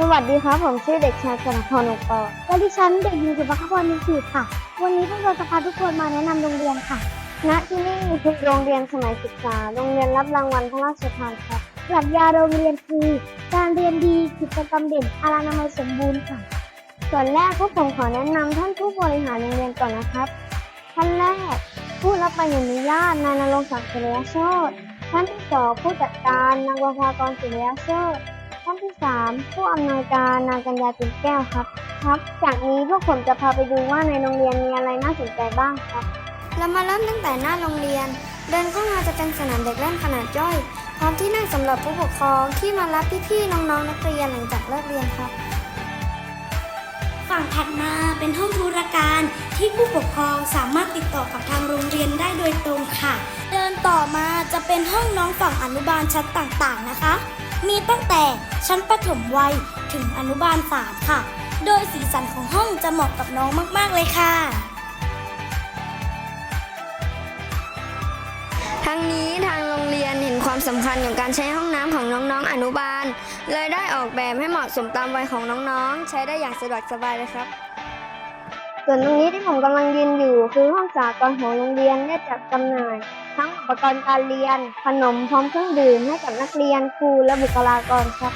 สวัสดีครับ ผมชื่อเด็กชายธนพรอุปกรณ์และดิฉันเด็กหญิงสุภคพรมิสืบค่ะ วันนี้พวกเราจะพาทุกคนมาแนะนำโรงเรียนค่ะ ณ ที่นี่คือโรงเรียนสมัยศึกษา โรงเรียนรับรางวัลพระราชทานครับปรัชญาโรงเรียนคือการเรียนดีกิจกรรมเด่นอารานามัยสมบูรณ์ค่ะ ส่วนแรกพวกผมขอแนะนำท่านผู้บริหารโรงเรียนก่อนนะครับ ท่านแรก ผู้รับใบอนุญาตนายนรงศักดิ์สุริยโชตท่านที่สองผู้จัดการนางวภากรสุริยโชต ท่านที่สามผู้อำนวยการนางกัญญาตินแก้วครับ ครับ จากนี้พวกผมจะพาไปดูว่าในโรงเรียนมีอะไรน่าสนใจบ้างครับ เรามาเริ่มตั้งแต่หน้าโรงเรียน เดินเข้ามาจะเป็นสนามเด็กเล่นขนาดย่อย พร้อมที่นั่งสำหรับผู้ปกครองที่มารับพี่ๆน้องๆนักเรียนหลังจากเลิกเรียนครับ ฝั่งถัดมาเป็นห้องธุรการที่ผู้ปกครองสามารถติดต่อกับทางโรงเรียนได้โดยตรงค่ะ เดินต่อมาจะเป็นห้องน้องฝั่งอนุบาลชั้นต่างๆนะคะ มีตั้งแต่ชั้นประถมวัยถึงอนุบาลสามค่ะ โดยสีสันของห้องจะเหมาะกับน้องมาก ๆ เลยค่ะ ทั้งนี้ทางโรงเรียนเห็นความสำคัญของการใช้ห้องน้ำของน้องๆอนุบาล เลยได้ออกแบบให้เหมาะสมตามวัยของน้องๆ ใช้ได้อย่างสะดวกสบายเลยครับ ส่วนตรงนี้ที่ผมกำลังยืนอยู่คือห้องสากรณ์ของโรงเรียนได้จัดจำหน่าย ทั้งอุปกรณ์การเรียน ขนมพร้อมเครื่องดื่มให้กับนักเรียนครูและบุคลากรครับ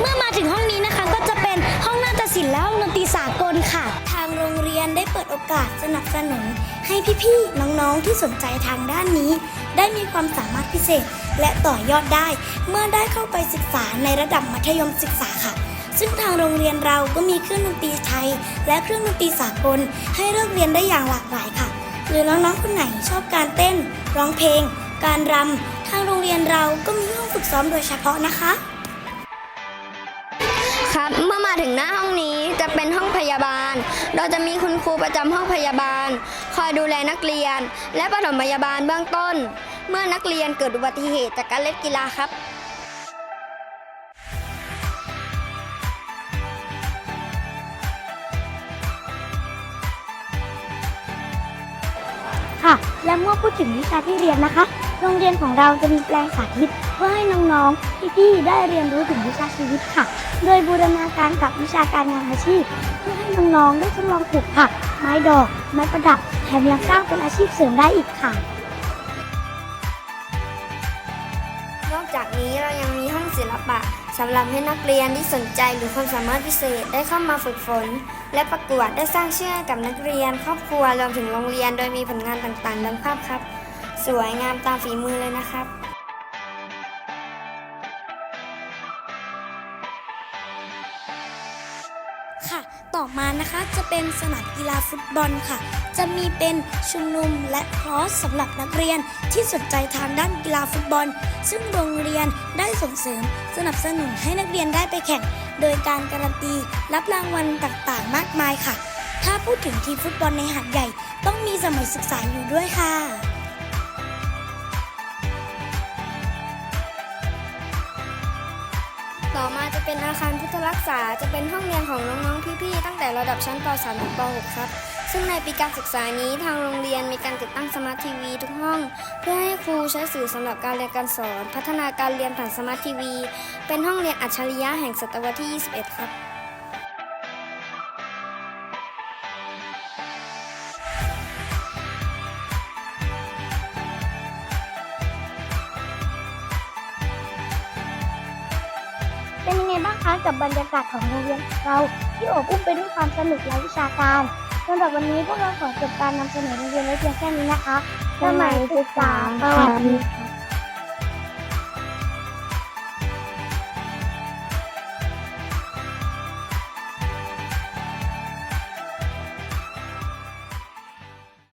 เมื่อมาถึงห้องนี้นะคะก็จะเป็นห้องนาฏศิลป์และห้องดนตรีสากลค่ะ ทางโรงเรียนได้เปิดโอกาสสนับสนุน ให้พี่ๆน้องๆที่สนใจทางด้านนี้ ได้มีความสามารถพิเศษ และต่อยอดได้ เมื่อได้เข้าไปศึกษาในระดับมัธยมศึกษาค่ะ ซึ่งทางโรงเรียนเราก็มีเครื่องดนตรีไทย และเครื่องดนตรีสากลให้เลือกเรียนได้อย่างหลากหลายค่ะ หรือน้องๆคนไหนชอบการเต้น ร้องเพลง การรำทางโรงเรียนเราก็มีห้องฝึกซ้อมโดยเฉพาะนะคะ ครับเมื่อมาถึงหน้าห้องนี้จะเป็นห้องพยาบาล เราจะมีคุณครูประจำห้องพยาบาล คอยดูแลนักเรียน และปฐมพยาบาลเบื้องต้น เมื่อนักเรียนเกิดอุบัติเหตุจากการเล่นกีฬาครับ ค่ะ และเมื่อพูดถึงวิชาที่เรียนนะคะ โรงเรียนของเราจะมีแปลงสาธิต เพื่อให้น้องๆพี่ๆได้เรียนรู้ถึงวิชาชีวิตค่ะ โดยบูรณาการกับวิชาการงานอาชีพ เพื่อให้น้องๆได้ทดลองปลูกผัก ไม้ดอก ไม้ประดับ แถมยังสร้างเป็นอาชีพเสริมได้อีกค่ะ นอกจากนี้เรายังมีห้องศิลปะ สำหรับให้นักเรียนที่สนใจหรือความสามารถพิเศษได้เข้ามาฝึกฝน และประกวดได้สร้างชื่อกับนักเรียน ครอบครัวรวมถึงโรงเรียน โดยมีผลงานต่างๆ ดังภาพครับ สวยงามตามฝีมือเลยนะครับ ต่อมานะคะจะเป็นสนามกีฬาฟุตบอลค่ะ จะมีเป็นชุมนุมและคอร์สสำหรับนักเรียนที่สนใจทางด้านกีฬาฟุตบอล ซึ่งโรงเรียนได้ส่งเสริมสนับสนุนให้นักเรียนได้ไปแข่ง โดยการการันตีรับรางวัลต่างๆ มากมายค่ะ ถ้าพูดถึงทีมฟุตบอลในหาดใหญ่ ต้องมีสมัยศึกษาอยู่ด้วยค่ะ เป็นอาคารพุทธรักษาจะเป็นห้องเรียนของน้องๆพี่ๆตั้งแต่ระดับชั้นป .3 ถึงป .6 ครับ ซึ่งในปีการศึกษานี้ทางโรงเรียนมีการติดตั้งสมาร์ททีวีทุกห้อง เพื่อให้ครูใช้สื่อสำหรับการเรียนการสอน พัฒนาการเรียนผ่านสมาร์ททีวี เป็นห้องเรียนอัจฉริยะแห่งศตวรรษที่ 21 ครับ กับบรรยากาศของโรงเรียนเราที่อบอุ้มไปด้วยความสนุกและวิชาการสำหรับวันนี้พวกเราขอจบการนำเสนอโรงเรียนไว้เพียงแค่นี้นะคะสมัยศึกษาสวัสดีค่ะ